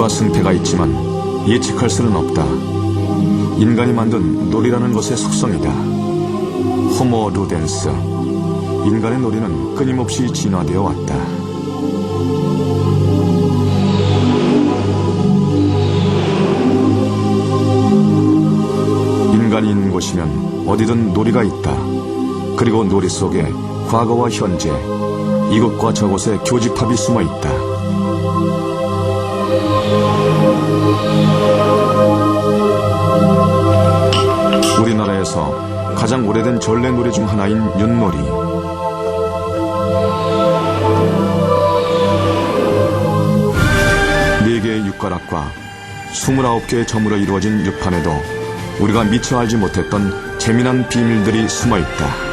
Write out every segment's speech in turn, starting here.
기습과 승패가 있지만 예측할 수는 없다. 인간이 만든 놀이라는 것의 속성이다. 호모 루덴스. 인간의 놀이는 끊임없이 진화되어 왔다. 인간이 있는 곳이면 어디든 놀이가 있다. 그리고 놀이 속에 과거와 현재, 이곳과 저곳에 교집합이 숨어 있다. 우리나라에서 가장 오래된 전래놀이 중 하나인 윷놀이. 네 개의 육가락과 29개의 점으로 이루어진 육판에도 우리가 미처 알지 못했던 재미난 비밀들이 숨어 있다.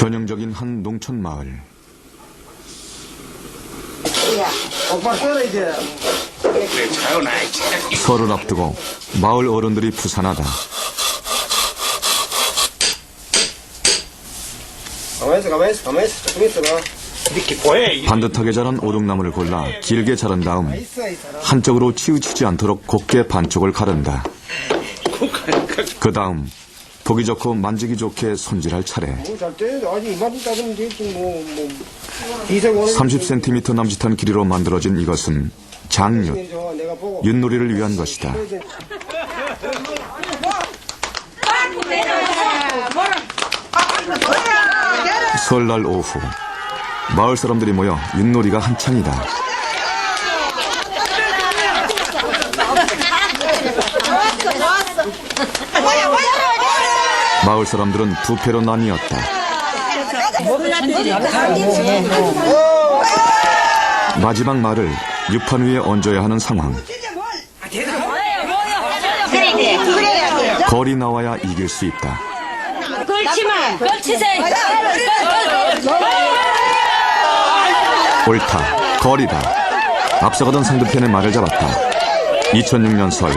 전형적인 한 농촌 마을. 오빠 꺼라 이제. 설을 앞두고 마을 어른들이 부산하다. 반듯하게 자란 오동나무를 골라 길게 자른 다음. 한쪽으로 치우치지 않도록 곱게 반쪽을 가른다. 그 다음 보기 좋고 만지기 좋게 손질할 차례. 뭐, 잘 돼. 아직 이만큼 따르면 되지, 뭐, 뭐. 30cm 남짓한 길이로 만들어진 이것은 내가 보고. 윷놀이를 위한 것이다. 설날 오후 마을 사람들이 모여 윷놀이가 한창이다. 마을 사람들은 두 패로 나뉘었다. 마지막 말을 육판 위에 얹어야 하는 상황. 거리 나와야 이길 수 있다. 걸치마 걸치세요 옳다. 거리다. 앞서가던 상대편의 말을 잡았다. 2006년 설.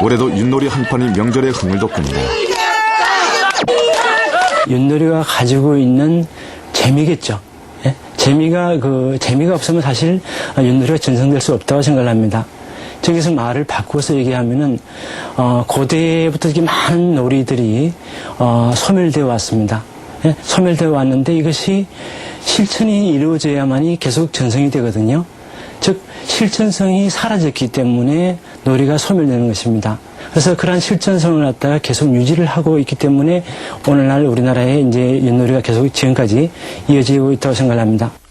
올해도 윷놀이 한 판이 명절의 흥을 돋군다. 윷놀이가 가지고 있는 재미겠죠. 예? 재미가 그 재미가 없으면 사실 윷놀이가 전성될 수 없다고 생각을 합니다. 저기서 말을 바꿔서 얘기하면은 어, 고대부터 이렇게 많은 놀이들이 어, 소멸되어 왔습니다. 예? 소멸되어 왔는데 이것이 실천이 이루어져야만이 계속 전성이 되거든요. 즉 실천성이 사라졌기 때문에 놀이가 소멸되는 것입니다. 그래서 그러한 실천성을 갖다가 계속 유지를 하고 있기 때문에 오늘날 우리나라에 이제 윷놀이가 계속 지금까지 이어지고 있다고 생각합니다.